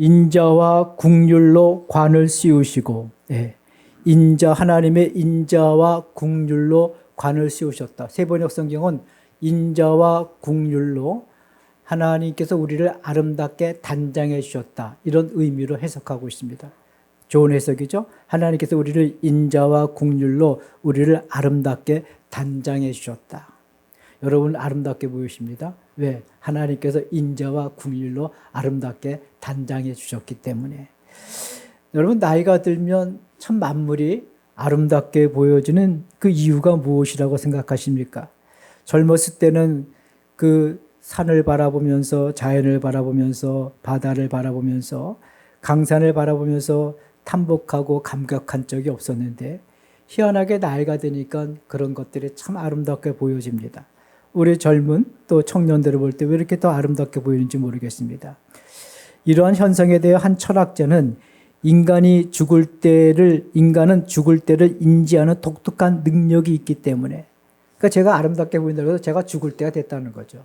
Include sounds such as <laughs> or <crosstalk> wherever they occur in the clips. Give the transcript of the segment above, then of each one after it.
인자와 국률로 관을 씌우시고 예. 인자 하나님의 인자와 국률로 관을 씌우셨다. 세번역 성경은 인자와 국률로 하나님께서 우리를 아름답게 단장해 주셨다. 이런 의미로 해석하고 있습니다. 좋은 해석이죠. 하나님께서 우리를 인자와 국률로 우리를 아름답게 단장해 주셨다. 여러분 아름답게 보이십니다. 왜? 하나님께서 인자와 국률로 아름답게 단장해 주셨기 때문에. 여러분 나이가 들면 참 만물이 아름답게 보여지는 그 이유가 무엇이라고 생각하십니까? 젊었을 때는 그 산을 바라보면서 자연을 바라보면서 바다를 바라보면서 강산을 바라보면서 탐복하고 감격한 적이 없었는데 희한하게 나이가 드니까 그런 것들이 참 아름답게 보여집니다. 우리 젊은 또 청년들을 볼 때 왜 이렇게 더 아름답게 보이는지 모르겠습니다. 이러한 현상에 대해 한 철학자는 인간이 죽을 때를 인간은 죽을 때를 인지하는 독특한 능력이 있기 때문에 그러니까 제가 아름답게 보인다고 해서 제가 죽을 때가 됐다는 거죠.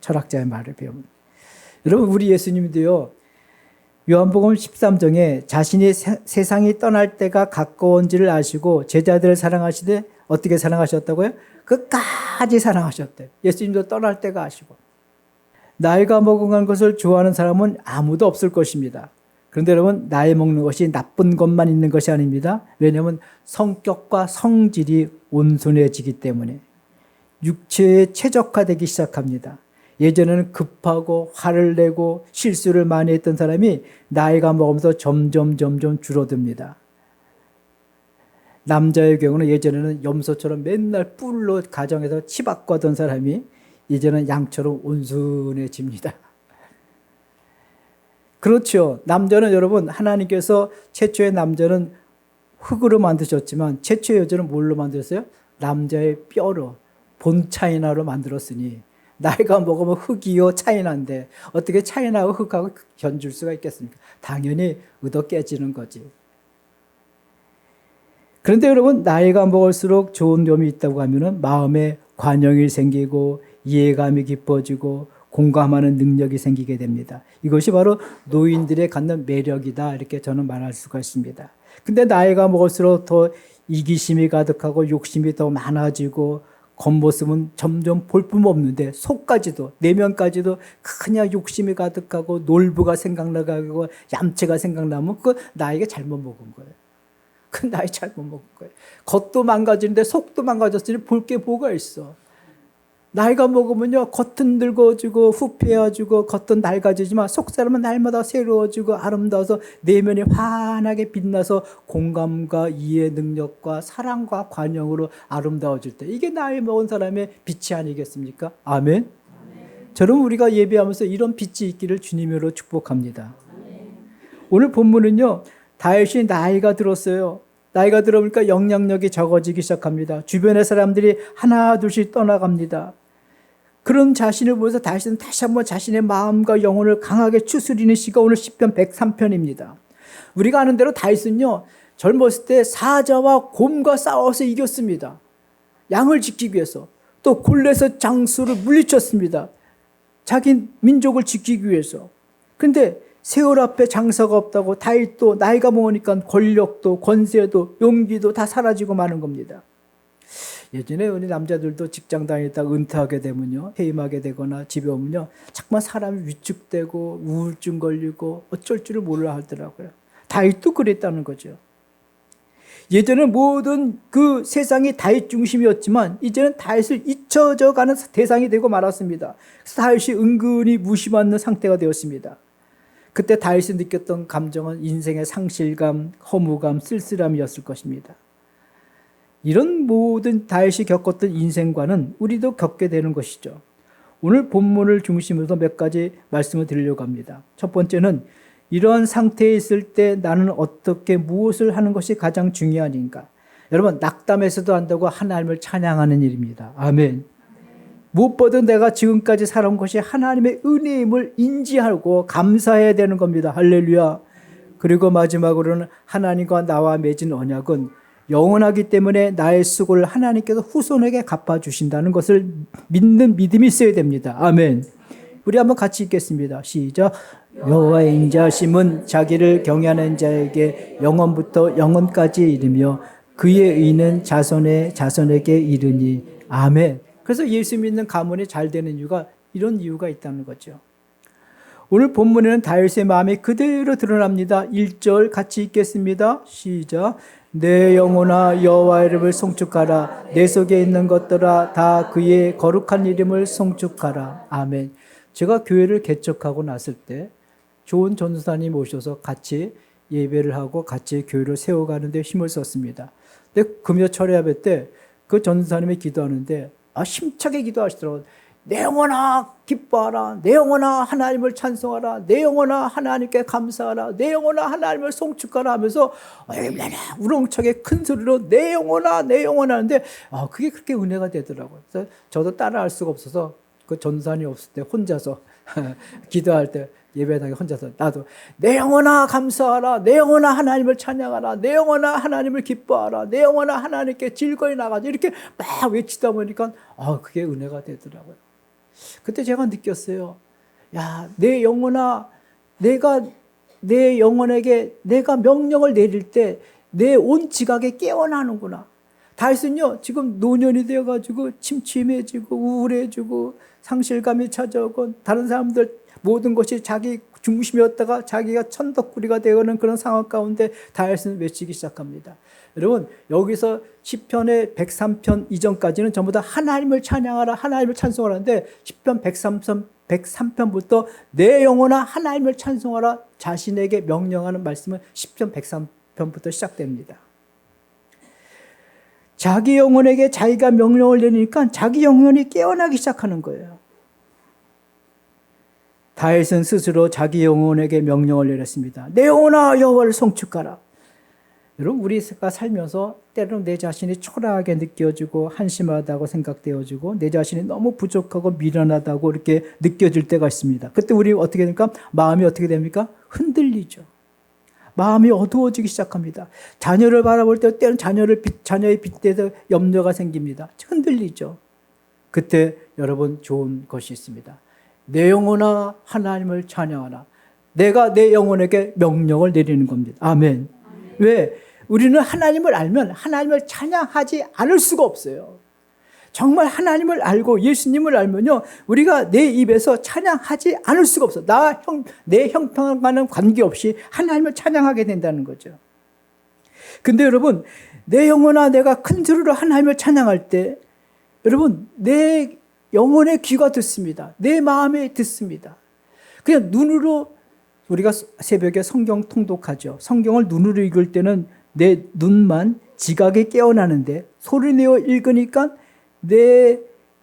철학자의 말을 배우면. 여러분 우리 예수님도요. 요한복음 13장에 자신이 세, 세상이 떠날 때가 가까운지를 아시고 제자들을 사랑하시되 어떻게 사랑하셨다고요? 끝까지 사랑하셨대. 예수님도 떠날 때가 아시고. 나이가 먹어간 것을 좋아하는 사람은 아무도 없을 것입니다. 그런데 여러분, 나이 먹는 것이 나쁜 것만 있는 것이 아닙니다. 왜냐하면 성격과 성질이 온순해지기 때문에 육체에 최적화되기 시작합니다. 예전에는 급하고 화를 내고 실수를 많이 했던 사람이 나이가 먹으면서 점점 점점 줄어듭니다. 남자의 경우는 예전에는 염소처럼 맨날 뿔로 가정에서 치박과던 사람이 이제는 양처럼 온순해집니다. 그렇죠. 남자는 여러분 하나님께서 최초의 남자는 흙으로 만드셨지만 최초의 여자는 뭘로 만들었어요? 남자의 뼈로 본차이나로 만들었으니 나이가 먹으면 흙이요 차이나인데 어떻게 차이나하고 흙하고 견줄 수가 있겠습니까? 당연히 얻어 깨지는 거지. 그런데 여러분 나이가 먹을수록 좋은 점이 있다고 하면은 마음에 관용이 생기고 이해감이 깊어지고 공감하는 능력이 생기게 됩니다. 이것이 바로 노인들의 갖는 매력이다 이렇게 저는 말할 수가 있습니다. 근데 나이가 먹을수록 더 이기심이 가득하고 욕심이 더 많아지고 겉모습은 점점 볼품 없는데 속까지도 내면까지도 그냥 욕심이 가득하고 놀부가 생각나고 얌체가 생각나면 그 나에게 잘못 먹은 거예요. 그 나이 잘못 먹은 거예요. 겉도 망가지는데 속도 망가졌으니 볼 게 뭐가 있어. 나이가 먹으면요 겉은 늙어지고 후패해지고 겉은 낡아지지만 속 사람은 날마다 새로워지고 아름다워서 내면이 환하게 빛나서 공감과 이해 능력과 사랑과 관용으로 아름다워질 때 이게 나이 먹은 사람의 빛이 아니겠습니까? 아멘. 저는 우리가 예배하면서 이런 빛이 있기를 주님으로 축복합니다. 오늘 본문은요 다윗이 나이가 들었어요. 나이가 들어보니까 영향력이 적어지기 시작합니다. 주변의 사람들이 하나 둘씩 떠나갑니다. 그런 자신을 보면서 다시는 다시 한번 자신의 마음과 영혼을 강하게 추스리는 시가 오늘 10편 103편입니다. 우리가 아는 대로 다윗은요, 젊었을 때 사자와 곰과 싸워서 이겼습니다. 양을 지키기 위해서. 또 골레서 장수를 물리쳤습니다. 자기 민족을 지키기 위해서. 근데 세월 앞에 장사가 없다고 다윗도 나이가 먹으니까 권력도 권세도 용기도 다 사라지고 마는 겁니다. 예전에 우리 남자들도 직장 다니다가 은퇴하게 되면요 해임하게 되거나 집에 오면요 자꾸만 사람이 위축되고 우울증 걸리고 어쩔 줄을 몰라 하더라고요. 다윗도 그랬다는 거죠. 예전에 모든 그 세상이 다윗 중심이었지만 이제는 다윗을 잊혀져 가는 대상이 되고 말았습니다. 다윗이 은근히 무시받는 상태가 되었습니다. 그때 다윗이 느꼈던 감정은 인생의 상실감, 허무감, 쓸쓸함이었을 것입니다. 이런 모든 다윗이 겪었던 인생과는 우리도 겪게 되는 것이죠. 오늘 본문을 중심으로 몇 가지 말씀을 드리려고 합니다. 첫 번째는 이러한 상태에 있을 때 나는 어떻게 무엇을 하는 것이 가장 중요한인가? 여러분 낙담해서도 한다고 하나님을 찬양하는 일입니다. 아멘. 무엇보다 내가 지금까지 살아온 것이 하나님의 은혜임을 인지하고 감사해야 되는 겁니다. 할렐루야. 그리고 마지막으로는 하나님과 나와 맺은 언약은 영원하기 때문에 나의 수고를 하나님께서 후손에게 갚아주신다는 것을 믿는 믿음이 있어야 됩니다. 아멘. 우리 한번 같이 읽겠습니다. 시작. 여호와의 인자심은 자기를 경외하는 자에게 영원부터 영원까지 이르며 그의 의는 자손의 자손에게 이르니 아멘. 그래서 예수 믿는 가문이 잘 되는 이유가 이런 이유가 있다는 거죠. 오늘 본문에는 다윗의 마음이 그대로 드러납니다. 1절 같이 읽겠습니다. 시작. 내 영혼아 여호와 이름을 송축하라. 내 속에 있는 것들아 다 그의 거룩한 이름을 송축하라. 아멘. 제가 교회를 개척하고 났을 때 좋은 전도사님 오셔서 같이 예배를 하고 같이 교회를 세워가는데 힘을 썼습니다. 근데 금요 철회 예배 때 그 전도사님이 기도하는데 아 힘차게 기도하시더라고요. 내 영혼아 기뻐하라. 내 영혼아 하나님을 찬송하라. 내 영혼아 하나님께 감사하라. 내 영혼아 하나님을 송축하라 하면서 얼마나 우렁차게 큰 소리로 내 영혼아 내 영혼아 하는데 아 그게 그렇게 은혜가 되더라고요. 그래서 저도 따라할 수가 없어서 그 전산이 없을 때 혼자서 <laughs> 기도할 때 예배당에 혼자서 나도 내 영혼아 감사하라 내 영혼아 하나님을 찬양하라 내 영혼아 하나님을 기뻐하라 내 영혼아 하나님께 즐거이 나가자 이렇게 막 외치다 보니까 아 그게 은혜가 되더라고요. 그때 제가 느꼈어요. 야, 내 영혼아, 내가 내 영혼에게 내가 명령을 내릴 때 내 온 지각에 깨어나는구나. 다윗은요, 지금 노년이 되어가지고 침침해지고 우울해지고 상실감이 찾아오고 다른 사람들 모든 것이 자기 중심이었다가 자기가 천덕꾸리가 되어가는 그런 상황 가운데 다윗은 외치기 시작합니다. 여러분 여기서 시편의 103편 이전까지는 전부 다 하나님을 찬양하라 하나님을 찬송하라는데 시편 103편 103편부터 내 영혼아 하나님을 찬송하라 자신에게 명령하는 말씀은 시편 103편부터 시작됩니다. 자기 영혼에게 자기가 명령을 내리니까 자기 영혼이 깨어나기 시작하는 거예요. 다윗은 스스로 자기 영혼에게 명령을 내렸습니다. 내 영혼아 여호와를 송축하라. 여러분 우리가 살면서 때로는 내 자신이 초라하게 느껴지고 한심하다고 생각되어지고 내 자신이 너무 부족하고 미련하다고 이렇게 느껴질 때가 있습니다. 그때 우리 어떻게 됩니까? 마음이 어떻게 됩니까? 흔들리죠. 마음이 어두워지기 시작합니다. 자녀를 바라볼 때 때는 자녀를 자녀의 빗대서 염려가 생깁니다. 흔들리죠. 그때 여러분 좋은 것이 있습니다. 내 영혼아 하나님을 찬양하라. 내가 내 영혼에게 명령을 내리는 겁니다. 아멘. 아멘. 왜? 우리는 하나님을 알면 하나님을 찬양하지 않을 수가 없어요. 정말 하나님을 알고 예수님을 알면요, 우리가 내 입에서 찬양하지 않을 수가 없어. 나 형, 내 형편과는 관계없이 하나님을 찬양하게 된다는 거죠. 근데 여러분, 내 영혼아 내가 큰 소리로 하나님을 찬양할 때, 여러분, 내 영혼의 귀가 듣습니다. 내 마음에 듣습니다. 그냥 눈으로 우리가 새벽에 성경 통독하죠. 성경을 눈으로 읽을 때는 내 눈만 지각에 깨어나는데 소리 내어 읽으니까 내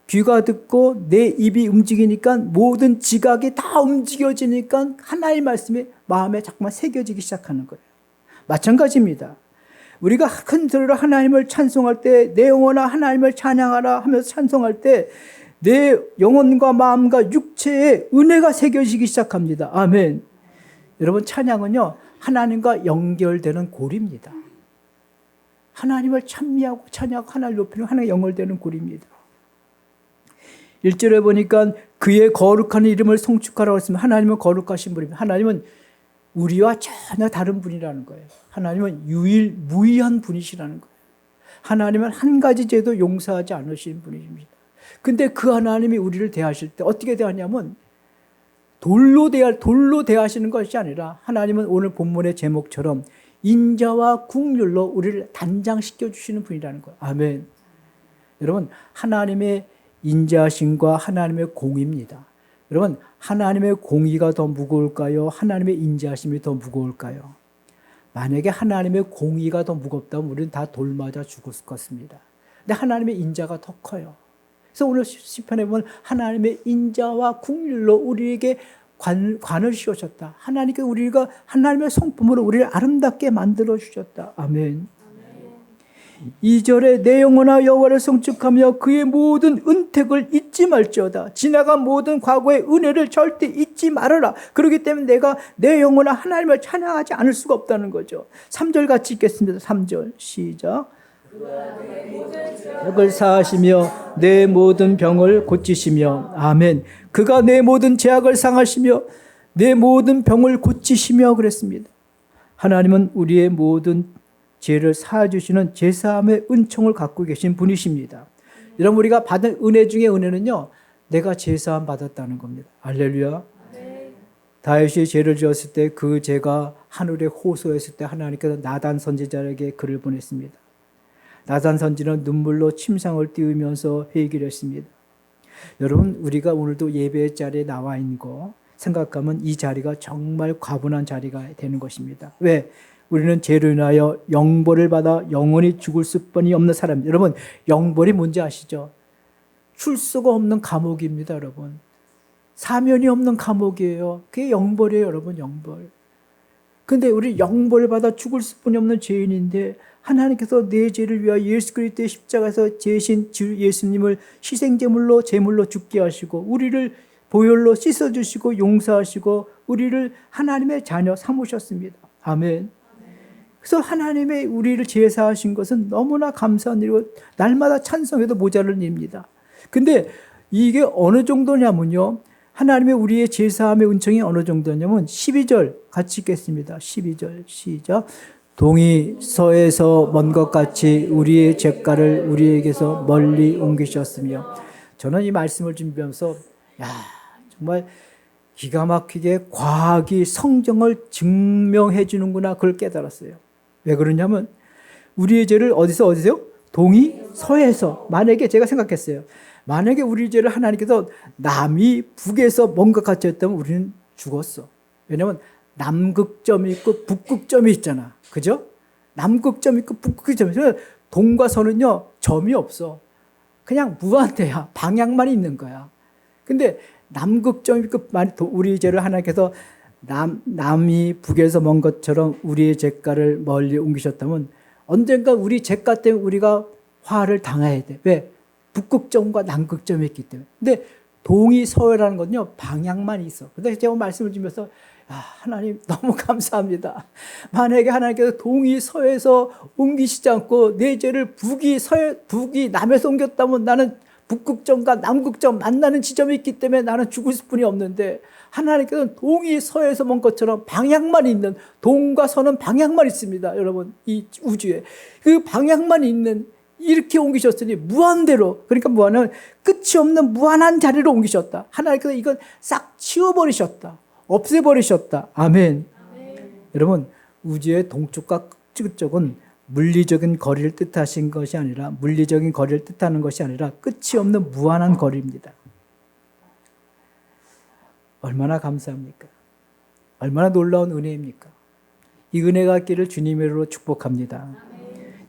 귀가 듣고 내 입이 움직이니까 모든 지각이 다 움직여지니까 하나의 말씀이 마음에 자꾸만 새겨지기 시작하는 거예요. 마찬가지입니다. 우리가 큰 소리로 하나님을 찬송할 때, 내 영혼아 하나님을 찬양하라 하면서 찬송할 때, 내 영혼과 마음과 육체에 은혜가 새겨지기 시작합니다. 아멘. 여러분, 찬양은요, 하나님과 연결되는 고리입니다. 하나님을 찬미하고 찬양하고 하나님을 높이는 하나님 연결되는 고리입니다. 1절에 보니까 그의 거룩한 이름을 송축하라고 했으면 하나님은 거룩하신 분입니다. 하나님은 우리와 전혀 다른 분이라는 거예요. 하나님은 유일 무이한 분이시라는 거예요. 하나님은 한 가지 죄도 용서하지 않으시는 분이십니다. 근데 그 하나님이 우리를 대하실 때 어떻게 대하냐면 돌로 대할 돌로 대하시는 것이 아니라 하나님은 오늘 본문의 제목처럼 인자와 국률로 우리를 단장시켜 주시는 분이라는 거예요. 아멘. 여러분 하나님의 인자심과 하나님의 공의입니다. 여러분 하나님의 공의가 더 무거울까요? 하나님의 인자심이 더 무거울까요? 만약에 하나님의 공의가 더 무겁다면 우리는 다 돌맞아 죽었을 것같습니다. 근데 하나님의 인자가 더 커요. 그래서 오늘 시편에 보면 하나님의 인자와 국률로 우리에게 관, 관을 씌우셨다. 하나님께 우리가 하나님의 성품으로 우리를 아름답게 만들어 주셨다. 아멘. 2절에 내 영혼아 여호와를 성축하며 그의 모든 은택을 잊지 말지어다. 지나간 모든 과거의 은혜를 절대 잊지 말아라. 그렇기 때문에 내가 내 영혼아 하나님을 찬양하지 않을 수가 없다는 거죠. 3절 같이 읽겠습니다. 3절 시작. 죄악을 사하시며 내 모든 병을 고치시며 아멘. 그가 내 모든 죄악을 상하시며 내 모든 병을 고치시며 그랬습니다. 하나님은 우리의 모든 죄를 사해 주시는 제사함의 은총을 갖고 계신 분이십니다. 여러분 우리가 받은 은혜 중에 은혜는요. 내가 제사함 받았다는 겁니다. 할렐루야. 다윗이 죄를 지었을 때 그 죄가 하늘에 호소했을 때 하나님께서 나단 선지자에게 글을 보냈습니다. 나단 선지는 눈물로 침상을 띄우면서 회개를 했습니다. 여러분 우리가 오늘도 예배의 자리에 나와 거 생각하면 이 자리가 정말 과분한 자리가 되는 것입니다. 왜? 우리는 죄로 인하여 영벌을 받아 영원히 죽을 수뿐이 없는 사람. 여러분 영벌이 뭔지 아시죠? 출소가 없는 감옥입니다, 여러분. 사면이 없는 감옥이에요. 그게 영벌이에요, 여러분, 영벌. 근데 우리 영벌 받아 죽을 수뿐이 없는 죄인인데 하나님께서 내 죄를 위하여 예수 그리스도의 십자가에서 제신 주 예수님을 희생 제물로 제물로 죽게 하시고 우리를 보혈로 씻어 주시고 용서하시고 우리를 하나님의 자녀 삼으셨습니다. 아멘. 그래서 하나님의 우리를 제사하신 것은 너무나 감사한 일이고 날마다 찬송해도 모자른 일입니다. 근데 이게 어느 정도냐면요. 하나님의 우리의 제사함의 은총이 어느 정도냐면 12절 같이 읽겠습니다. 12절 시작. 동이 서에서 먼 것 같이 우리의 죄가를 우리에게서 멀리 옮기셨으며 저는 이 말씀을 준비하면서 야 정말 기가 막히게 과학이 성경을 증명해 주는구나 그걸 깨달았어요. 왜 그러냐면 우리의 죄를 어디서 어디서요? 동이 서에서 만약에 제가 생각했어요. 만약에 우리 죄를 하나님께서 남이 북에서 뭔가 같이 했다면 우리는 죽었어. 왜냐면 남극점이 있고 북극점이 있잖아. 그죠? 남극점이 있고 북극점이 있어. 동과 서는요, 점이 없어. 그냥 무한대야. 방향만 있는 거야. 근데 남극점이 있고 우리 죄를 하나님께서 남, 남이 북에서 먼 것처럼 우리의 죄가를 멀리 옮기셨다면 언젠가 우리 죄가 때문에 우리가 화를 당해야 돼. 왜? 북극점과 남극점이 있기 때문에. 근데 동이 서해라는 건요, 방향만 있어. 근데 제가 말씀을 주면서, 아, 하나님 <laughs> 너무 감사합니다. 만약에 하나님께서 동이 서에서 옮기시지 않고 내 죄를 북이 서해, 북이 남에서 옮겼다면 나는 북극점과 남극점 만나는 지점이 있기 때문에 나는 죽을 수뿐이 없는데 하나님께서는 동이 서에서 먼 것처럼 방향만 있는 동과 서는 방향만 있습니다. 여러분 이 우주에 그 방향만 있는 이렇게 옮기셨으니 무한대로 그러니까 무한은 끝이 없는 무한한 자리로 옮기셨다. 하나님께서 이건 싹 치워버리셨다. 없애버리셨다. 아멘. 아멘. 여러분 우주의 동쪽과 끝쪽은 물리적인 거리를 뜻하신 것이 아니라 물리적인 거리를 뜻하는 것이 아니라 끝이 없는 무한한 거리입니다. 얼마나 감사합니까? 얼마나 놀라운 은혜입니까? 이 은혜가 있기를 주님으로 축복합니다.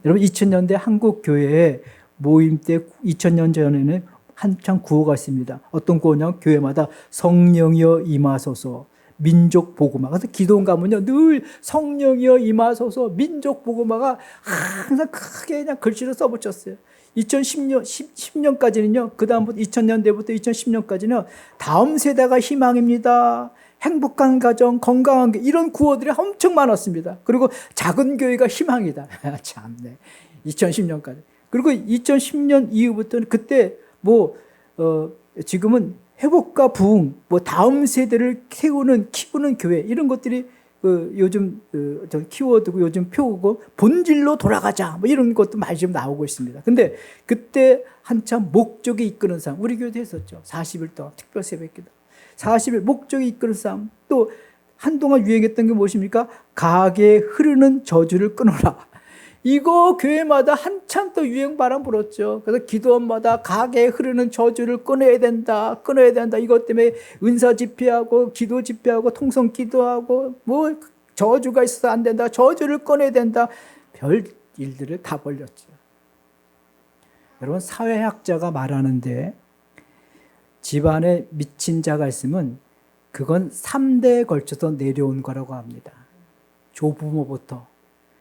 여러분 2000년대 한국 교회에 모임 때 2000년 전에는 한창 구호가 있습니다. 어떤 구호냐? 교회마다 성령이여 임하소서. 민족 보고마. 그래서 기도원 가면요, 늘 성령이여 임하소서 민족 보고마가 항상 크게 그냥 글씨로 써붙였어요. 2010년, 10, 년까지는요 그다음부터 2000년대부터 2010년까지는 다음 세대가 희망입니다. 행복한 가정, 건강한 게 이런 구호들이 엄청 많았습니다. 그리고 작은 교회가 희망이다. <laughs> 참네. 2010년까지. 그리고 2010년 이후부터는 그때 뭐, 어, 지금은 회복과 부흥, 뭐 다음 세대를 키우는, 키우는 교회, 이런 것들이 그 요즘 그 키워드고 요즘 표고 본질로 돌아가자 뭐 이런 것도 많이 지금 나오고 있습니다. 근데 그때 한참 목적이 이끄는 삶 우리 교회도 했었죠. 40일 동안 특별 새벽기도. 40일 목적이 이끄는 삶. 또 한동안 유행했던 게 무엇입니까? 가게 흐르는 저주를 끊어라. 이거 교회마다 한참 또 유행 바람 불었죠. 그래서 기도원마다 가게에 흐르는 저주를 끊어야 된다, 끊어야 된다. 이것 때문에 은사 집회하고 기도 집회하고 통성 기도하고 뭐 저주가 있어서 안 된다, 저주를 끊어야 된다. 별 일들을 다 벌렸죠. 여러분 사회학자가 말하는데 집안에 미친 자가 있으면 그건 3대에 걸쳐서 내려온 거라고 합니다. 조부모부터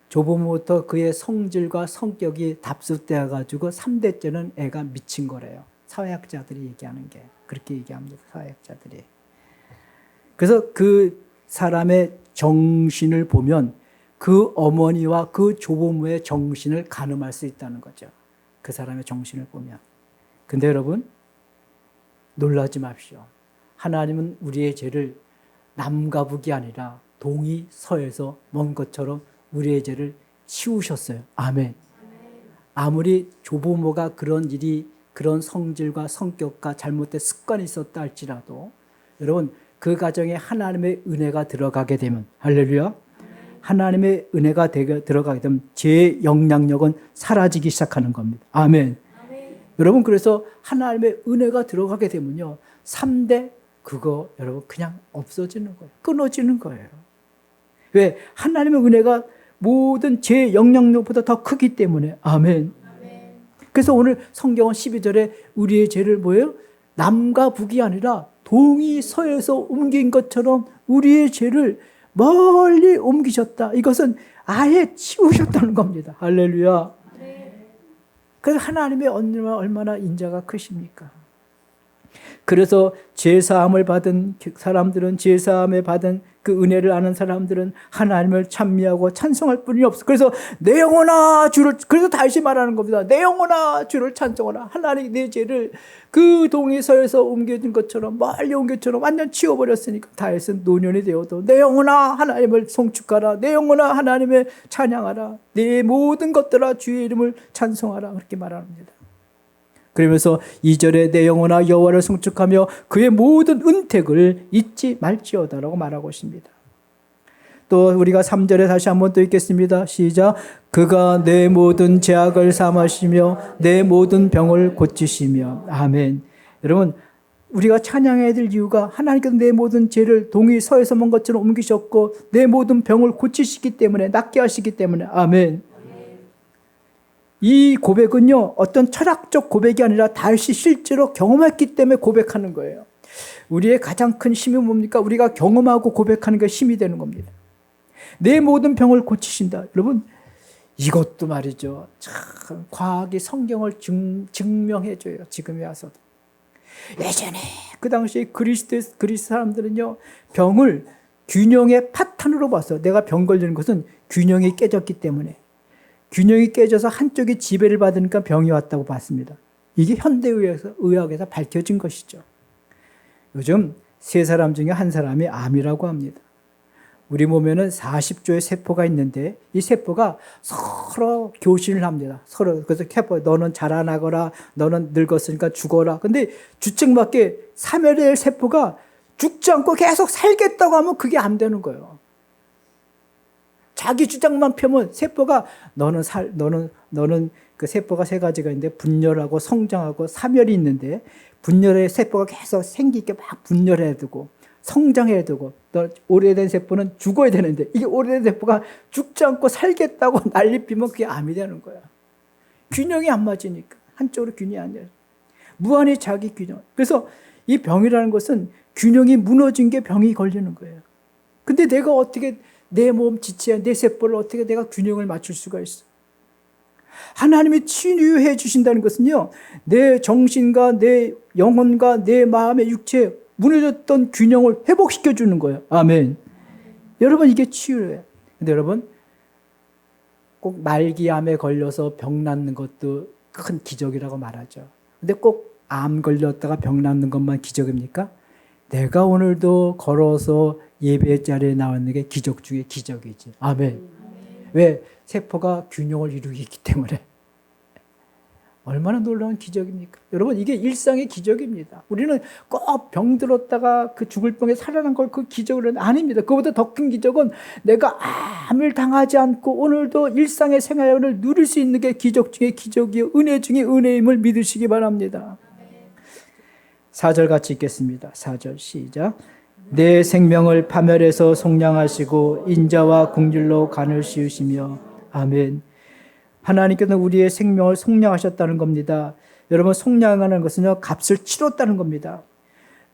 조부모부터 그의 성질과 성격이 답습되어 가지고 3대째는 애가 미친 거래요. 사회학자들이 얘기하는 게 그렇게 얘기합니다. 사회학자들이. 그래서 그 사람의 정신을 보면 그 어머니와 그 조부모의 정신을 가늠할 수 있다는 거죠. 그 사람의 정신을 보면. 근데 여러분, 놀라지 마십시오. 하나님은 우리의 죄를 남과 북이 아니라 동이 서에서 먼 것처럼 우리의 죄를 치우셨어요. 아멘. 아무리 조부모가 그런 일이 그런 성질과 성격과 잘못된 습관이 있었다 할지라도 여러분 그 가정에 하나님의 은혜가 들어가게 되면 할렐루야 하나님의 은혜가 들어가게 되면 죄의 영향력은 사라지기 시작하는 겁니다. 아멘. 여러분 그래서 하나님의 은혜가 들어가게 되면요. 3대 그거 여러분 그냥 없어지는 거예요. 끊어지는 거예요. 왜? 하나님의 은혜가 모든 죄의 영향력보다 더 크기 때문에 아멘. 그래서 오늘 성경은 12절에 우리의 죄를 뭐예요? 남과 북이 아니라 동이 서에서 옮긴 것처럼 우리의 죄를 멀리 옮기셨다. 이것은 아예 치우셨다는 겁니다. 할렐루야. 그래서 하나님의 얼마나, 얼마나 인자가 크십니까? 그래서 제사함을 받은 사람들은 제사함에 받은 그 은혜를 아는 사람들은 하나님을 찬미하고 찬송할 뿐이 없어. 그래서 내 영혼아 주를 그래서 다시 말하는 겁니다. 내 영혼아 주를 찬송하라. 하나님 내 죄를 그 동에서에서 옮겨진 것처럼 멀리 옮겨처럼 완전 치워버렸으니까 다윗은 노년이 되어도 내 영혼아 하나님을 송축하라. 내 영혼아 하나님의 찬양하라. 내 모든 것들아 주의 이름을 찬송하라. 그렇게 말합니다. 그러면서 2절에 내 영혼아 여호와를 송축하며 그의 모든 은택을 잊지 말지어다라고 말하고 있습니다. 또 우리가 3절에 다시 한번 또 읽겠습니다. 시작. 그가 내 모든 죄악을 삼으시며 내 모든 병을 고치시며 아멘. 여러분 우리가 찬양해야 될 이유가 하나님께서 내 모든 죄를 동이 서에서 먼 것처럼 옮기셨고 내 모든 병을 고치시기 때문에 낫게 하시기 때문에 아멘. 이 고백은요, 어떤 철학적 고백이 아니라 다윗이 실제로 경험했기 때문에 고백하는 거예요. 우리의 가장 큰 힘이 뭡니까? 우리가 경험하고 고백하는 게 힘이 되는 겁니다. 내 모든 병을 고치신다. 여러분, 이것도 말이죠. 참, 과학이 성경을 증, 증명해줘요. 지금에 와서도. 예전에, 그 당시에 그리스도, 그리스 사람들은요, 병을 균형의 파탄으로 봤어. 내가 병 걸리는 것은 균형이 깨졌기 때문에. 균형이 깨져서 한쪽이 지배를 받으니까 병이 왔다고 봤습니다. 이게 현대의학에서 의학에서 밝혀진 것이죠. 요즘 세 사람 중에 한 사람이 암이라고 합니다. 우리 몸에는 40조의 세포가 있는데 이 세포가 서로 교신을 합니다. 서로 그래서 세포 너는 자라나거라 너는 늙었으니까 죽어라. 근데 주책맞게 사멸의 세포가 죽지 않고 계속 살겠다고 하면 그게 안 되는 거예요. 자기 주장만 펴면 세포가 너는 살 너는 너는 그 세포가 세 가지가 있는데 분열하고 성장하고 사멸이 있는데 분열의 세포가 계속 생기게 막 분열해야 되고 성장해야 되고 또 오래된 세포는 죽어야 되는데 이게 오래된 세포가 죽지 않고 살겠다고 <laughs> 난리 피면 그게 암이 되는 거야. 균형이 안 맞으니까 한쪽으로 균형이 안 돼. 무한히 자기 균형. 그래서 이 병이라는 것은 균형이 무너진 게 병이 걸리는 거예요. 근데 내가 어떻게 내 몸 지체야 내 세포를 어떻게 내가 균형을 맞출 수가 있어? 하나님이 치유해 주신다는 것은요, 내 정신과 내 영혼과 내 마음의 육체 무너졌던 균형을 회복시켜 주는 거예요. 아멘. 여러분 이게 치유예요. 근데 여러분 꼭 말기암에 걸려서 병 낫는 것도 큰 기적이라고 말하죠. 근데 꼭 암 걸렸다가 병 낫는 것만 기적입니까? 내가 오늘도 걸어서 예배 자리에 나왔는 게 기적 중에 기적이지. 아멘. 왜? 세포가 균형을 이루기 때문에. 얼마나 놀라운 기적입니까? 여러분, 이게 일상의 기적입니다. 우리는 꼭 병들었다가 그 죽을 병에 살아난 걸 그 기적으로는 아닙니다. 그보다 더 큰 기적은 내가 암을 당하지 않고 오늘도 일상의 생활을 누릴 수 있는 게 기적 중에 기적이요. 은혜 중에 은혜임을 믿으시기 바랍니다. 4절 같이 읽겠습니다. 4절 시작. 내 생명을 파멸해서 속량하시고 인자와 궁질로 간을 씌우시며 아멘. 하나님께서 우리의 생명을 속량하셨다는 겁니다. 여러분 속량하는 것은요 값을 치렀다는 겁니다.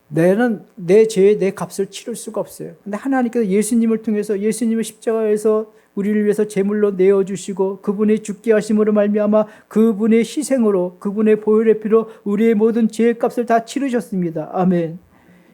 내는 내 죄에 내 값을 치를 수가 없어요. 근데 하나님께서 예수님을 통해서 예수님의 십자가에서 우리를 위해서 제물로 내어 주시고 그분의 죽게 하심으로 말미암아 그분의 희생으로 그분의 보혈의 피로 우리의 모든 죄의 값을 다 치르셨습니다. 아멘.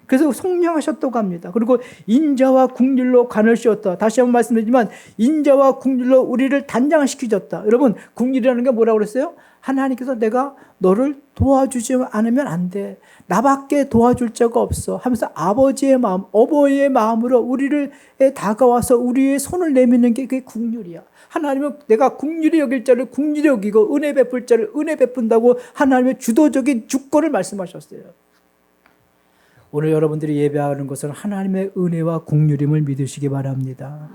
그래서 속량하셨다고 합니다. 그리고 인자와 국률로 관을 씌웠다. 다시 한번 말씀드리지만 인자와 국률로 우리를 단장시키셨다. 여러분 국률이라는 게 뭐라고 그랬어요? 하나님께서 내가 너를 도와주지 않으면 안 돼. 나밖에 도와줄 자가 없어. 하면서 아버지의 마음, 어버이의 마음으로 우리를 에 다가와서 우리의 손을 내미는 게 그게 국률이야. 하나님은 내가 국률이 여길 자를 국률이 여기고 은혜 베풀 자를 은혜 베푼다고 하나님의 주도적인 주권을 말씀하셨어요. 오늘 여러분들이 예배하는 것은 하나님의 은혜와 국률임을 믿으시기 바랍니다.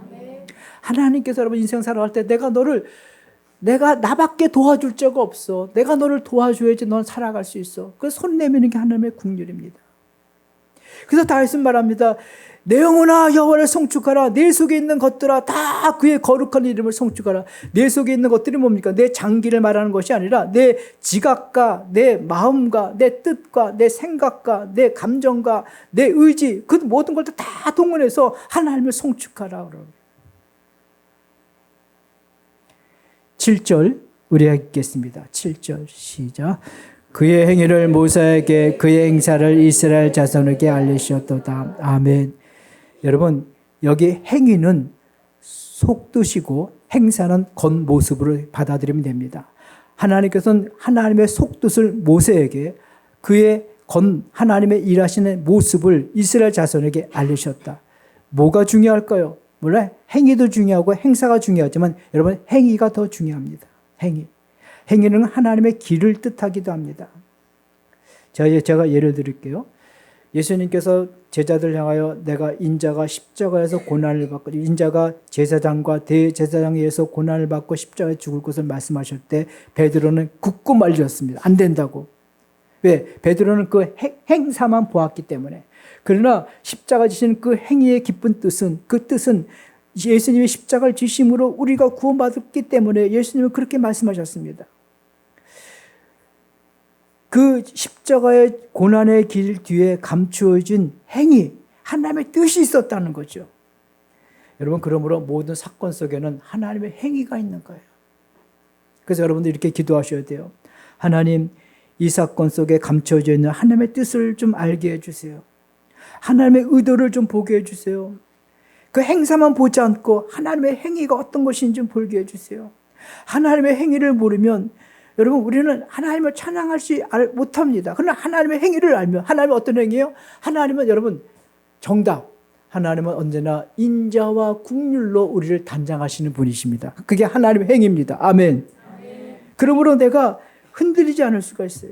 하나님께서 여러분 인생 살아갈 때 내가 너를 내가 나밖에 도와줄 자가 없어. 내가 너를 도와줘야지 넌 살아갈 수 있어. 그 손 내미는 게 하나님의 국률입니다. 그래서 다윗은 말합니다. 내 영혼아 여호와를 송축하라. 내 속에 있는 것들아 다 그의 거룩한 이름을 송축하라. 내 속에 있는 것들이 뭡니까? 내 장기를 말하는 것이 아니라 내 지각과 내 마음과 내 뜻과 내 생각과 내 감정과 내 의지 그 모든 걸 다 동원해서 하나님을 송축하라. 그러고. 7절 우리가 읽겠습니다. 7절 시작. 그의 행위를 모세에게 그의 행사를 이스라엘 자손에게 알리셨도다. 아멘. 여러분 여기 행위는 속뜻이고 행사는 겉모습으로 받아들이면 됩니다. 하나님께서는 하나님의 속뜻을 모세에게 그의 건 하나님의 일하시는 모습을 이스라엘 자손에게 알리셨다. 뭐가 중요할까요? 물론 행위도 중요하고 행사가 중요하지만 여러분 행위가 더 중요합니다. 행위. 행위는 하나님의 길을 뜻하기도 합니다. 제가, 예를 드릴게요. 예수님께서 제자들 향하여 내가 인자가 십자가에서 고난을 받고 인자가 제사장과 대제사장에 의해서 고난을 받고 십자가에 죽을 것을 말씀하실 때 베드로는 굳고 말렸습니다. 안 된다고. 왜? 베드로는 그 행사만 보았기 때문에. 그러나 십자가 지신 그 행위의 깊은 뜻은 그 뜻은 예수님의 십자가를 지심으로 우리가 구원받았기 때문에 예수님은 그렇게 말씀하셨습니다. 그 십자가의 고난의 길 뒤에 감추어진 행위, 하나님의 뜻이 있었다는 거죠. 여러분, 그러므로 모든 사건 속에는 하나님의 행위가 있는 거예요. 그래서 여러분들 이렇게 기도하셔야 돼요. 하나님, 이 사건 속에 감춰져 있는 하나님의 뜻을 좀 알게 해주세요. 하나님의 의도를 좀 보게 해주세요. 그 행사만 보지 않고 하나님의 행위가 어떤 것인지 좀 보게 해주세요. 하나님의 행위를 모르면 여러분 우리는 하나님을 찬양하지 못합니다. 그러나 하나님의 행위를 알면 하나님은 어떤 행위예요? 하나님은 여러분 정답. 하나님은 언제나 인자와 국률로 우리를 단장하시는 분이십니다. 그게 하나님의 행위입니다. 아멘. 그러므로 내가 흔들리지 않을 수가 있어요.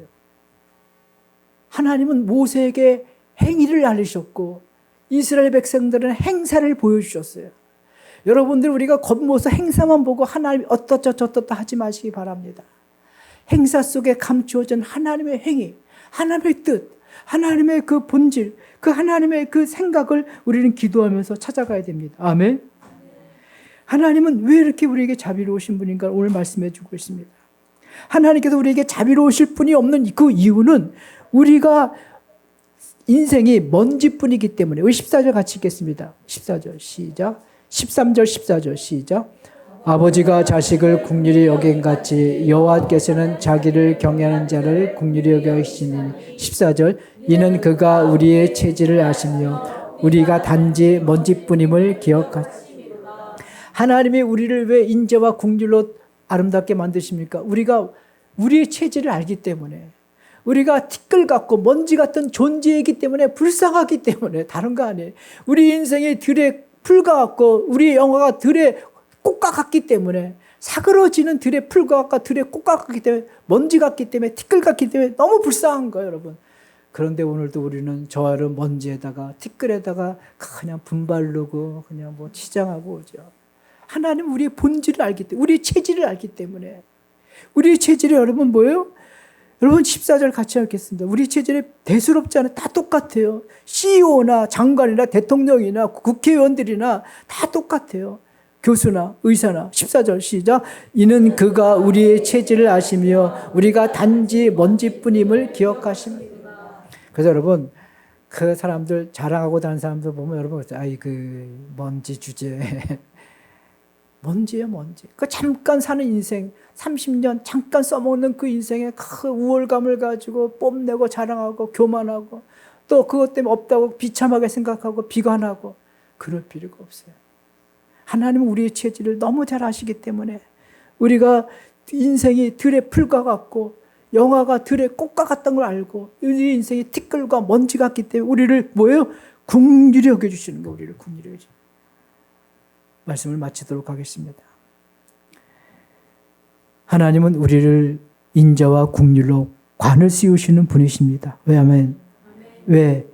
하나님은 모세에게 행위를 알리셨고 이스라엘 백성들은 행사를 보여주셨어요. 여러분들 우리가 겉모습 행사만 보고 하나님 어떻다 저떻다 하지 마시기 바랍니다. 행사 속에 감추어진 하나님의 행위, 하나님의 뜻, 하나님의 그 본질, 그 하나님의 그 생각을 우리는 기도하면서 찾아가야 됩니다. 아멘. 하나님은 왜 이렇게 우리에게 자비로우신 분인가 오늘 말씀해 주고 있습니다. 하나님께서 우리에게 자비로우실 분이 없는 그 이유는 우리가 인생이 먼지뿐이기 때문에 우리 14절 같이 읽겠습니다. 14절 시작. 13절 14절 시작. 아버지가 자식을 국률이 여긴 같이 여호와께서는 자기를 경외하는 자를 국률이 여기시니 14절 이는 그가 우리의 체질을 아시며 우리가 단지 먼지뿐임을 기억하시 하나님이 우리를 왜 인재와 국률로 아름답게 만드십니까? 우리가 우리의 체질을 알기 때문에 우리가 티끌 같고 먼지 같은 존재이기 때문에 불쌍하기 때문에 <laughs> 다른 거 아니에요. 우리 인생의 들에 풀과 같고 우리 영화가 들에 꽃과 같기 때문에 사그러지는 들의 풀과 같고 들의 꽃과 같기 때문에 먼지 같기 때문에 티끌 같기 때문에 너무 불쌍한 거예요, 여러분. 그런데 오늘도 우리는 저와 여 먼지에다가 티끌에다가 그냥 분발르고 그냥 뭐 치장하고 오죠. 하나님 우리의 본질을 알기 때문에 우리의 체질을 알기 때문에 우리의 체질이 여러분 뭐예요? 여러분 14절 같이 읽겠습니다. 우리 체질이 대수롭지 않아요. 다 똑같아요. CEO나 장관이나 대통령이나 국회의원들이나 다 똑같아요. 교수나 의사나 14절 시작 이는 그가 우리의 체질을 아시며 우리가 단지 먼지뿐임을 기억하십니다. 그래서 여러분 그 사람들 자랑하고 다는 사람들 보면 여러분 아이 그 먼지 주제 <laughs> 먼지예요, 먼지. 그 잠깐 사는 인생, 30년 잠깐 써먹는 그 인생에 그 우월감을 가지고 뽐내고 자랑하고 교만하고 또 그것 때문에 없다고 비참하게 생각하고 비관하고 그럴 필요가 없어요. 하나님은 우리의 체질을 너무 잘 아시기 때문에 우리가 인생이 들의 풀과 같고 영화가 들의 꽃과 같다는 걸 알고 우리 인생이 티끌과 먼지 같기 때문에 우리를 뭐예요? 국률이 여겨주시는 거 우리를 국률이 여겨 말씀을 마치도록 하겠습니다. 하나님은 우리를 인자와 국률로 관을 씌우시는 분이십니다. 왜냐하면 왜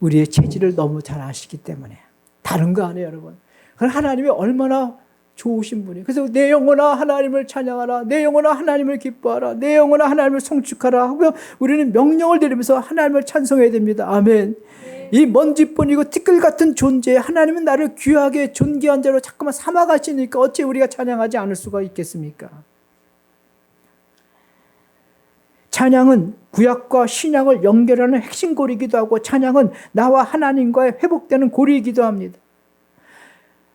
우리의 체질을 너무 잘 아시기 때문에 다른 거 아니에요, 여러분. 그럼 하나님이 얼마나 좋으신 분이에요. 그래서 내 영혼아 하나님을 찬양하라. 내 영혼아 하나님을 기뻐하라. 내 영혼아 하나님을 송축하라. 하고요. 우리는 명령을 드리면서 하나님을 찬송해야 됩니다. 아멘. 이 먼지뿐이고 티끌 같은 존재 하나님은 나를 귀하게 존귀한 자로 자꾸만 삼아가시니까 어찌 우리가 찬양하지 않을 수가 있겠습니까? 찬양은 구약과 신약을 연결하는 핵심 고리이기도 하고 찬양은 나와 하나님과의 회복되는 고리이기도 합니다.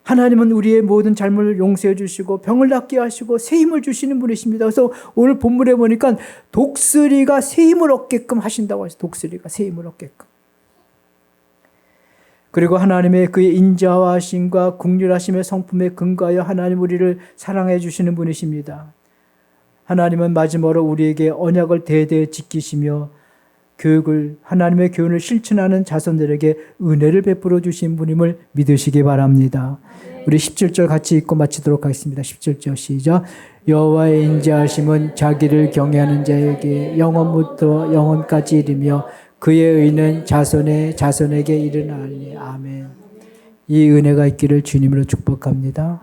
하나님은 우리의 모든 잘못을 용서해 주시고 병을 낫게 하시고 새 힘을 주시는 분이십니다. 그래서 오늘 본문에 보니까 독수리가 새 힘을 얻게끔 하신다고 하죠. 독수리가 새 힘을 얻게끔. 그리고 하나님의 그의 인자하심과 국률하심의 성품에 근거하여 하나님 우리를 사랑해 주시는 분이십니다. 하나님은 마지막으로 우리에게 언약을 대대 지키시며 교육을 하나님의 교훈을 실천하는 자손들에게 은혜를 베풀어 주신 분임을 믿으시기 바랍니다. 우리 17절 같이 읽고 마치도록 하겠습니다. 17절 시작. 여호와의 인자하심은 자기를 경외하는 자에게 영원부터 영원까지 이르며 그의 의는 자손의 자손에게 이르나니 아멘. 이 은혜가 있기를 주님으로 축복합니다.